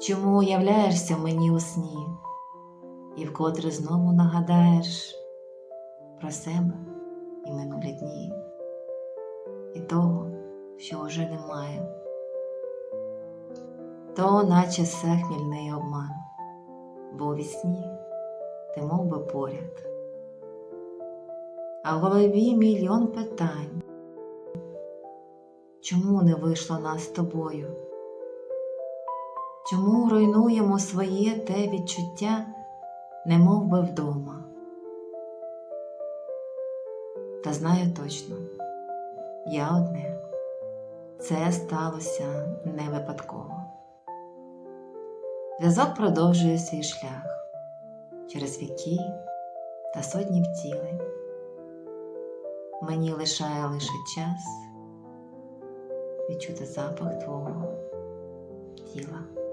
Чому уявляєшся мені у сні, і вкотре знову нагадаєш про себе і минулі дні, і того, що вже немає, то наче все хмільний обман, бо у вісні ти мов би поряд, а в голові мільйон питань. Чому не вийшло нас з тобою? Чому руйнуємо своє те відчуття, не би вдома? Та знаю точно, я одне, це сталося не випадково. Зв'язок продовжує свій шлях через віки та сотні втілень. Мені лишає лише час відчути запах твого тіла.